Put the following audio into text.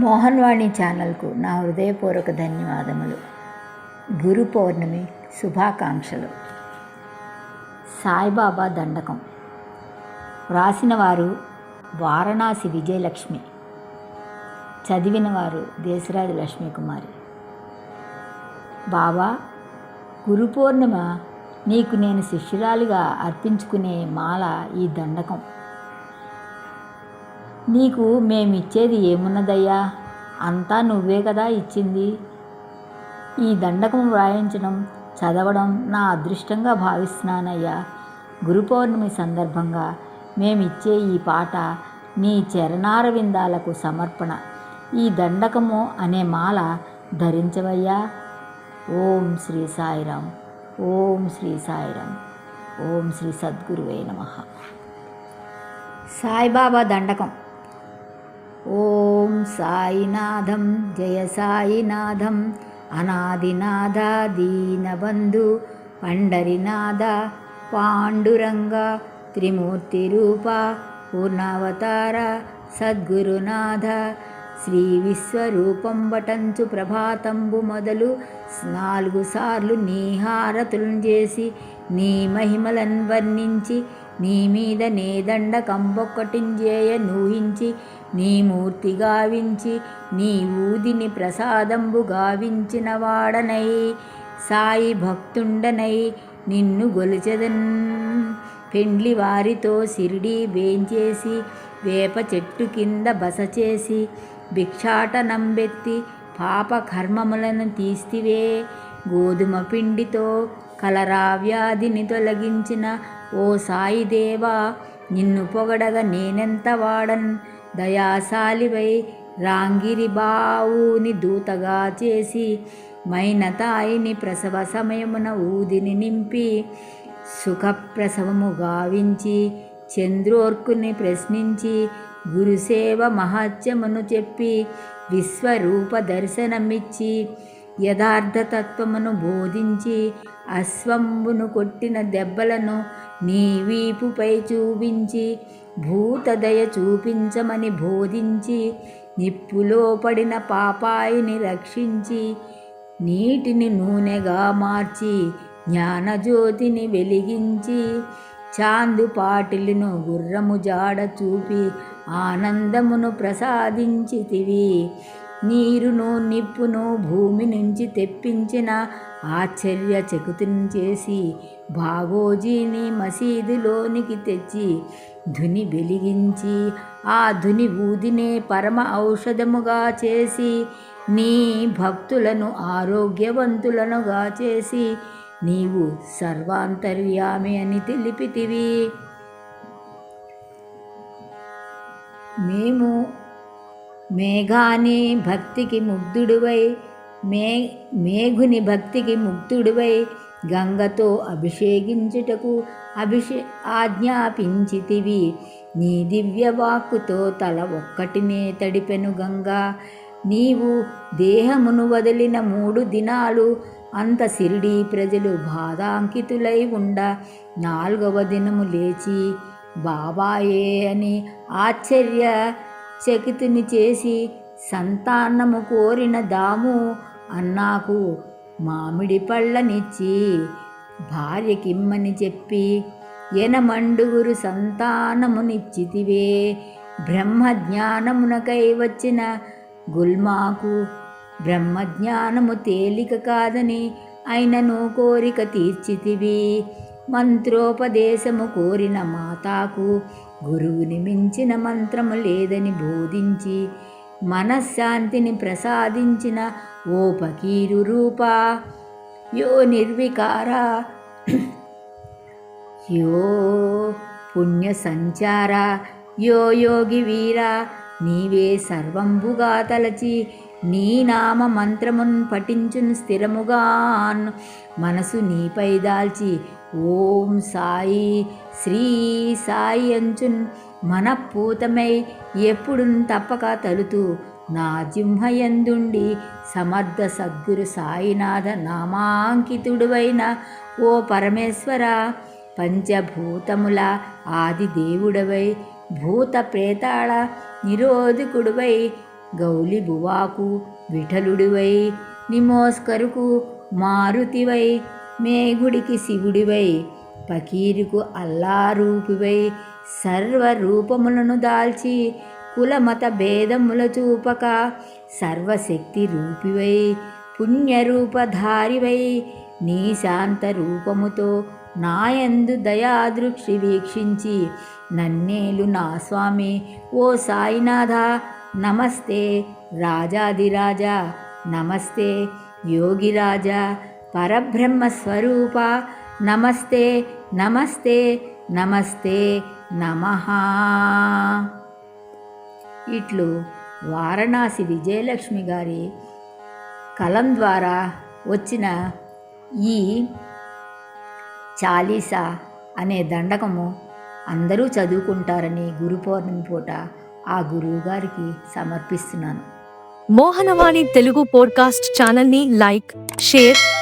మోహన్వాణి ఛానల్కు నా హృదయపూర్వక ధన్యవాదములు. గురు పౌర్ణమి శుభాకాంక్షలు. సాయిబాబా దండకం. వ్రాసిన వారు వారణాసి విజయలక్ష్మి. చదివిన వారు దేశరాజు లక్ష్మీకుమారి. బాబా గురు పౌర్ణిమ నీకు నేను శిష్యురాలిగా అర్పించుకునే మాల ఈ దండకం. నీకు మేమిచ్చేది ఏమున్నదయ్యా? అంతా నువ్వే కదా ఇచ్చింది. ఈ దండకం వ్రాయించడం చదవడం నా అదృష్టంగా భావిస్తున్నానయ్యా. గురు పౌర్ణమి సందర్భంగా మేమిచ్చే ఈ పాట నీ చరణార విందాలకు సమర్పణ. ఈ దండకము అనే మాల ధరించవయ్యా. ఓం శ్రీ సాయిరాం ఓం శ్రీ సాయిరాం ఓం శ్రీ సద్గురువే నమ. సాయిబాబా దండకం. ఓం సాయినాథం జయ సాయినాథం అనాదినాథ దీనబంధు పండరినాథ పాండురంగ త్రిమూర్తి రూప పూర్ణావతార సద్గురునాథ శ్రీ విశ్వరూపం వటంచు ప్రభాతంబు మొదలు నాలుగు సార్లు నీ హారతులను చేసి నీ మహిమలను వర్ణించి నీ మీద నే దండ కంబొక్కటింజేయ నూహించి నీ మూర్తి గావించి నీ ఊదిని ప్రసాదంబు గావించిన వాడనై సాయి భక్తుండనై నిన్ను గొలిచెదన్. పెండ్లి వారితో సిరిడి వేంచేసి వేప చెట్టు కింద బస చేసి భిక్షాటనంబెత్తి పాప కర్మములను తీస్తివే. గోధుమ పిండితో కలరా వ్యాధిని తొలగించిన ఓ సాయిదేవా నిన్ను పొగడగ నేనెంత వాడన్? దయాశాలివై రాంగిరి బావుని దూతగా చేసి మైన తాయిని ప్రసవ సమయమున ఊదిని నింపి సుఖప్రసవము గావించి చంద్రోర్కుని ప్రశ్నించి గురుసేవ మహత్యమును చెప్పి విశ్వరూప దర్శనమిచ్చి యథార్థతత్వమును బోధించి అశ్వంబును కొట్టిన దెబ్బలను నీ వీపుపై చూపించి భూతదయ చూపించమని బోధించి నిప్పులో పడిన పాపాయిని రక్షించి నీటిని నూనెగా మార్చి జ్ఞానజ్యోతిని వెలిగించి చాందు పాటిలను గుర్రము జాడ చూపి ఆనందమును ప్రసాదించితివి. నీరును నిప్పును భూమి నుంచి తెప్పించిన ఆశ్చర్య చకుతుని చేసి భాగోజీని మసీదులోనికి తెచ్చి ధుని వెలిగించి ఆ ధుని ఊదినే పరమ ఔషధముగా చేసి నీ భక్తులను ఆరోగ్యవంతులనుగా చేసి నీవు సర్వాంతర్యామి అని తెలిపితివి. మేము మేఘాని భక్తికి ముగ్ధుడివై మే మేఘుని భక్తికి ముగ్ధుడివై గంగతో అభిషేకించుటకు అభిషే ఆజ్ఞాపించితివి. నీ దివ్యవాక్కుతో తల ఒక్కటినే తడిపెను గంగా. నీవు దేహమును వదిలిన మూడు దినాలు అంత సిరిడి ప్రజలు బాధాంకితులై ఉండ. నాలుగవ దినము లేచి బాబాయే అని ఆశ్చర్య చకితుని చేసి సంతానము కోరిన దాము అన్నాకు మామిడి పళ్ళనిచ్చి భార్యకిమ్మని చెప్పి ఎనమండుగురు సంతానమునిచ్చితివే. బ్రహ్మజ్ఞానమునకై వచ్చిన గుల్మాకు బ్రహ్మజ్ఞానము తేలిక కాదని అయినను కోరిక తీర్చితివి. మంత్రోపదేశము కోరిన మాతాకు గురువుని మించిన మంత్రము లేదని బోధించి మనశ్శాంతిని ప్రసాదించిన ఓ పకీరు రూప. యో నిర్వికార. యో పుణ్య సంచార. యో యోగి వీర. నీవే సర్వంబుగా తలచి నీ నామ మంత్రమున్ పఠించును స్థిరముగాన్. మనసు నీపై దాల్చి ఓం సాయి శ్రీ సాయి అంచున్ మనపూతమై ఎప్పుడు తప్పక తలుతూ నా జింహయందుండి సమర్థ సద్గురు సాయినాథ నామాంకితుడువైన ఓ పరమేశ్వర పంచభూతముల ఆది దేవుడవై భూత ప్రేతాళ నిరోధకుడువై గౌలి బువాకు విఠలుడివై నిమోస్కరుకు మారుతివై మేఘుడికి శివుడివై పకీరుకు అల్లారూపివై సర్వరూపములను దాల్చి కులమత భేదముల చూపక సర్వశక్తి రూపివై పుణ్యరూపధారివై నీ శాంత రూపముతో నాయందు దయాదృక్షి వీక్షించి నన్నేలు నా స్వామి ఓ సాయినాథ నమస్తే రాజాదిరాజా నమస్తే యోగిరాజా పరబ్రహ్మ స్వరూప నమస్తే నమస్తే నమస్తే నమ. ఇట్లు వారణాసి విజయలక్ష్మి గారి కలం ద్వారా వచ్చిన ఈ చాలీసా అనే దండకము అందరూ చదువుకుంటారని గురు పౌర్ణమి పూట ఆ గురువు గారికి సమర్పిస్తున్నాను. మోహనవాణి తెలుగు పోడ్కాస్ట్ ఛానల్ని లైక్ షేర్